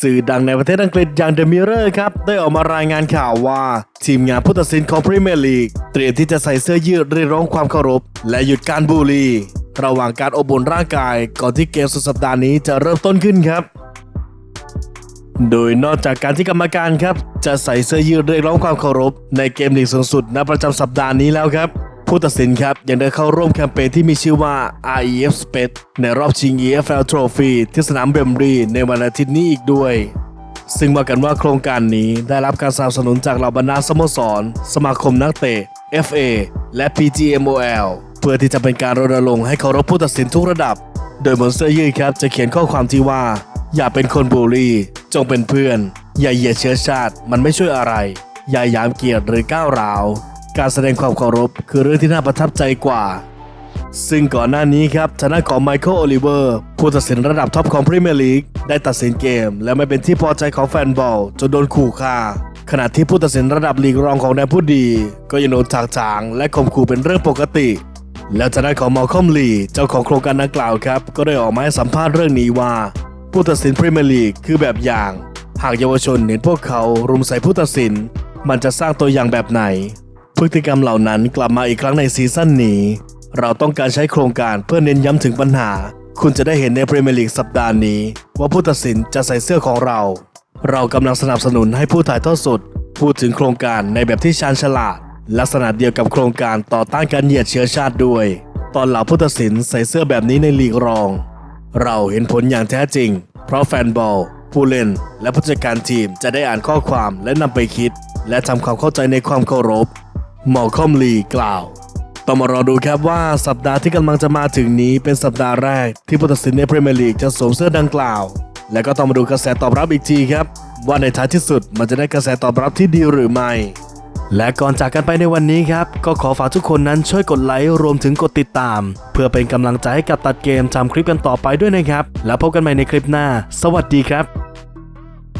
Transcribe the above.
สื่อดังในประเทศอังกฤษอย่าง The Mirror ครับ ได้ออกมารายงานข่าวว่า ทีมงานผู้ตัดสินของพรีเมียร์ลีกเตรียมที่จะใส่เสื้อยืดเรียกร้องความเคารพ และหยุดการบูลลี ระหว่างการอบอุ่นร่างกาย ก่อนที่เกมสุดสัปดาห์นี้จะเริ่มต้นขึ้นครับ โดยนอกจากการที่กรรมการครับ จะใส่เสื้อยืดเรียกร้องความเคารพ ในเกมลีกสูงสุดณประจำสัปดาห์นี้แล้วครับ ผู้ตัดสินครับ ยังได้เข้าร่วมแคมเปญที่มีชื่อว่า REF Spet ในรอบชิง EFL Trophy ที่สนามเบมรีในวันอาทิตย์นี้อีกด้วย ซึ่งว่ากันว่าโครงการนี้ได้รับการสนับสนุนจากเหล่าบรรดาสโมสร สมาคมนักเตะ FA และ PGMOL เพื่อที่จะเป็นการรณรงค์ให้เคารพผู้ตัดสินทุกระดับ โดยบนเสื้อยืดครับจะเขียนข้อความที่ว่า อย่าเป็นคนบูลลี่ จงเป็นเพื่อน อย่าเหยียดเชื้อชาติ มันไม่ช่วยอะไร อย่าหยามเกียรติหรือก้าวร้าว การแสดงความเคารพคือเรื่องที่น่าประทับใจกว่า ซึ่งก่อนหน้านี้ครับทางด้านของไมเคิลโอลิเวอร์ผู้ตัดสินระดับท็อปของพรีเมียร์ลีกได้ตัดสินเกม และไม่เป็นที่พอใจของแฟนบอลจนโดนขู่ฆ่าขณะที่ผู้ตัดสินระดับลีกรองของแดนผู้ดี ก็ยังโดนถากถางและข่มขู่เป็นเรื่องปกติ แล้วทางด้านของมอลคอมลีเจ้าของโครงการดังกล่าวครับ ก็ได้ออกมาให้สัมภาษณ์เรื่องนี้ว่า ผู้ตัดสินพรีเมียร์ลีกคือแบบอย่าง หากเยาวชนเห็นพวกเขารุมใส่ผู้ตัดสิน มันจะสร้างตัวอย่างแบบไหน พฤติกรรมเหล่านั้นกลับมาอีกครั้งในซีซั่นนี้ เราต้องการใช้โครงการเพื่อเน้นย้ำถึงปัญหา คุณจะได้เห็นในพรีเมียร์ลีกสัปดาห์นี้ ว่าผู้ตัดสินจะใส่เสื้อของเรา เรากำลังสนับสนุนให้ผู้ถ่ายทอดสดพูดถึงโครงการในแบบที่ชาญฉลาด ลักษณะเดียวกับโครงการต่อต้านการเหยียดเชื้อชาติด้วย ตอนเหล่าผู้ตัดสินใส่เสื้อแบบนี้ในลีกรอง เราเห็นผลอย่างแท้จริง เพราะแฟนบอลผู้เล่น และผู้จัดการทีมจะได้อ่านข้อความและนำไปคิด และทำความเข้าใจในความเคารพ มอลคอมลีกล่าว ต้องมารอดูครับว่าสัปดาห์ที่กำลังจะมาถึงนี้เป็นสัปดาห์แรกที่ผู้ตัดสินในพรีเมียร์ลีกจะสวมเสื้อดังกล่าว และก็ต้องมาดูกระแสตอบรับอีกทีครับ ว่าในท้ายที่สุดมันจะได้กระแสตอบรับที่ดีหรือไม่ และก่อนจากกันไปในวันนี้ครับ ก็ขอฝากทุกคนนั้นช่วยกดไลค์รวมถึงกดติดตาม เพื่อเป็นกำลังใจให้กับตัดเกมทำคลิปกันต่อไปด้วยนะครับ แล้วพบกันใหม่ในคลิปหน้า สวัสดีครับ